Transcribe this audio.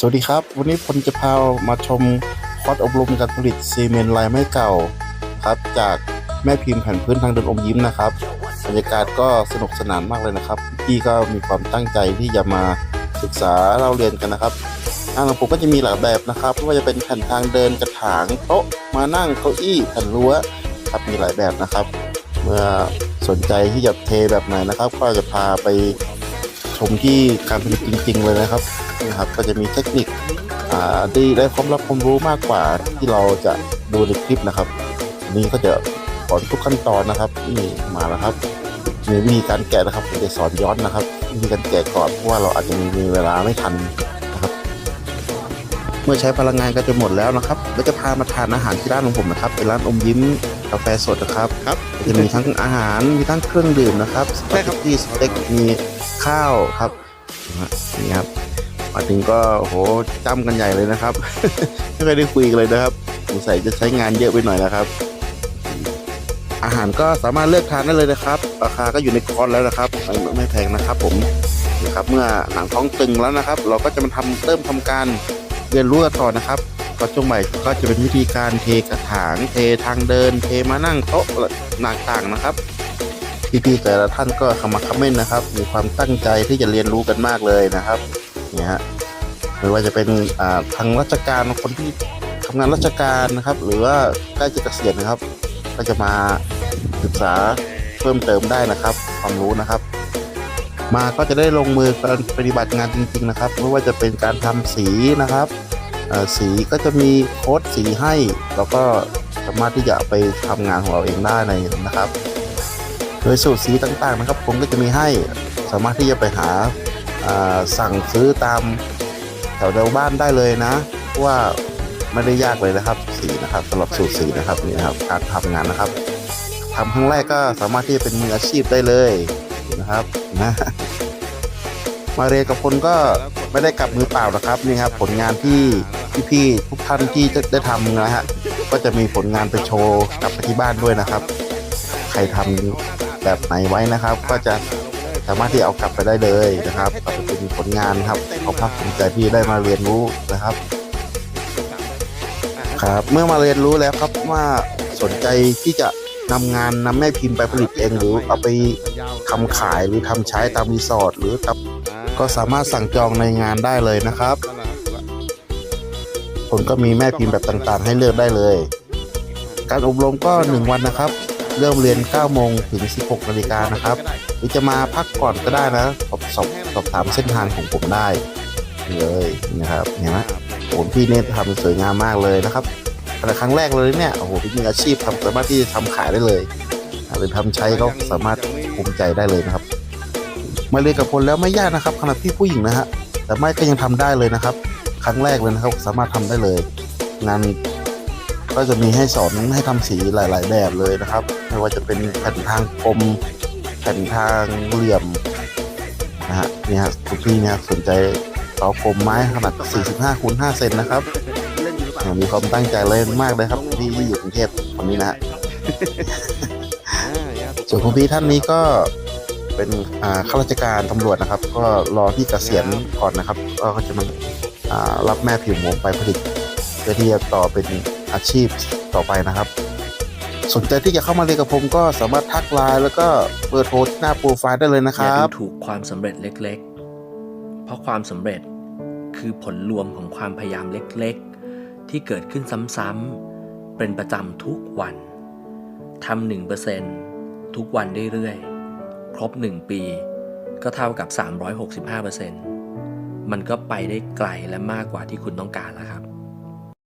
สวัสดีครับ วันนี้ผมจะพามาชมคอร์สอบรมการผลิตซีเมนต์ลายไม้เก่าครับจากแม่พิมพ์แผ่นพื้นทางเดินอมยิ้มนะครับบรรยากาศก็สนุกสนานมากเลยนะครับพี่ก็มีความตั้งใจที่จะมาศึกษาเล่าเรียนกันนะครับงานของผมก็จะมีหลายแบบนะครับไม่ว่าจะเป็นแผ่นทางเดินกระถางโต๊ะมานั่งเก้าอี้แผ่นรั้วครับมีหลายแบบนะครับ เมื่อสนใจที่จะเทแบบไหนนะครับ ก็จะพาไป ชมที่การผลิตจริง ๆ เลยนะครับนี่ครับก็จะมีเทคนิคอ่าได้ได้ความรับความรู้มากกว่าที่เราจะดูในคลิปนะครับนนี้ก็จะสอนทุกขั้นตอนนะครับนี่มาแล้วครับมีวิธีการแกะนะครับผมจะสอนย้อนนะครับวิธีการแกะก่อนเพราะว่าเราอาจจะมีเวลาไม่ทันนะครับ เมื่อใช้พลังงานก็จะหมดแล้วนะครับ แล้วจะพามาทานอาหารที่ร้านของผมนะครับเป็นร้านอมยิ้ม กาแฟสดนะครับครับ จะมีทั้งอาหารมีทั้งเครื่องดื่มนะครับสปาเกตตี้สเต็กมีข้าวครับนะฮะนี่ครับมาถึงก็โอ้โหจ้ำกันใหญ่เลยนะครับ ไม่เคยได้คุยกันเลยนะครับสงสัยจะใช้งานเยอะไปหน่อยนะครับ อาหารก็สามารถเลือกทานได้เลยนะครับ ราคาก็อยู่ในคอร์สแล้วนะครับไม่ไม่แพงนะครับ ผมนะครับ เมื่อหนังท้องตึงแล้วนะครับ เราก็จะมาทำเริ่มทำการเรียนรู้กันต่อนะครับ ก็ช่วงใหม่ก็จะเป็นวิธีการเทกระถางเททางเดิน เทมานั่งโต๊ะต่างๆนะครับพี่ๆแต่ละท่านก็ขมักเขม้นนะครับ มีความตั้งใจที่จะเรียนรู้กันมากเลยนะครับเนี่ยฮะไม่ว่าจะเป็นอ่าทางราชการคนที่ทำงานราชการนะครับ หรือว่าใกล้จะเกษียณนะครับ ก็จะมาศึกษาเพิ่มเติมได้นะครับ ความรู้นะครับ มาก็จะได้ลงมือการปฏิบัติงานจริง ๆ นะครับ ไม่ว่าจะเป็นการทำสีนะครับ สีก็จะมีโค้ดสีให้ แล้วก็สามารถที่จะไปทำงานของเราเองได้ในนะครับ โดยสูตรสีต่างๆนะครับผมก็จะมีให้สามารถที่จะไปหาสั่งซื้อตามแถวแถวบ้านได้เลยนะว่าไม่ได้ยากเลยนะครับสีนะครับสำหรับสูตรสีนะครับนี่นะครับการทำงานนะครับทำครั้งแรกก็สามารถที่จะเป็นมืออาชีพได้เลยนะครับนะมาเรียนกับคนก็ไม่ได้กลับมือเปล่านะครับนี่ครับผลงานที่ พี่ๆทุกท่านที่จะได้ทำนะฮะก็จะมีผลงานไปโชว์กลับไปที่บ้านด้วยนะครับ ใครทำแบบไหนไว้นะครับ ก็จะสามารถที่เอากลับไปได้เลยนะครับกลับไปเป็นผลงานครับขอบภาคภูมิใจที่ได้มาเรียนรู้นะครับ ครับเมื่อมาเรียนรู้แล้วครับว่าสนใจที่จะนำงานนำแม่พิมพ์ไปผลิตเองหรือเอาไปทำขายหรือทำใช้ตามรีสอร์ทหรือตามก็สามารถสั่งจองในงานได้เลยนะครับ ผมก็มีแม่พิมพ์แบบต่างๆ ให้เลือกได้เลย การอบรมก็ 1 วันนะครับ เริ่มเรียน 9 โมงถึง 16 นาฬิกานะครับ หรือจะมาพักก่อนก็ได้นะ สอบสอบสอบถามเส้นทางของผมได้เลยนะครับเห็นไหมผมพี่เนี่ยทำสวยงามมากเลยนะครับแต่ครั้งแรกเลยเนี่ยโอ้โหพี่มีอาชีพทำสามารถที่จะทำขายได้เลยหรือทำใช้ก็สามารถภูมิใจได้เลยนะครับ มาเรียนกับคนแล้วไม่ยากนะครับขนาดพี่ผู้หญิงนะฮะแต่ไม่ก็ยังทำได้เลยนะครับ ครั้งแรกเลยนะครับ สามารถทำได้เลย งานก็จะมีให้สอนให้ทำสีหลาย ๆ แบบเลยนะครับ ไม่ว่าจะเป็นแผ่นทางกลมแผ่นทางเหลี่ยมนะฮะนี่ฮะคุณพี่เนี่ยสนใจต่อกลมไม้ขนาด 45คูณ5เซนนะครับอ่ามีความตั้งใจเลยมากเลยครับที่ที่อยู่กรุงเทพคนนี้นะฮะส่วนคุณพี่ท่านนี้ก็เป็นอ่าข้าราชการตำรวจนะครับ ก็รอที่เกษียณก่อนนะครับ ก็เขาจะมาอ่า รับแม่ผิวหมูไปผลิตเพื่อที่จะต่อเป็นอาชีพต่อไปนะครับ สนใจที่จะเข้ามาเรียนกับผมก็สามารถทักไลน์แล้วก็เบอร์โทรหน้าโปรไฟล์ได้เลยนะคอย่ารัดูบถูกความสำเร็จเล็ก ๆ เพราะความสำเร็จคือผลรวมของความพยายามเล็ก ๆ ที่เกิดขึ้นซ้ำๆเป็นประจำทุกวันทำหนึ่งเปอร์เซ็นทุกวันเรื่อยๆ ครบหนึ่งปี ก็เท่ากับ 365เปอร์เซ็น มันก็ไปได้ไกลและมากกว่าที่คุณต้องการแล้วครับ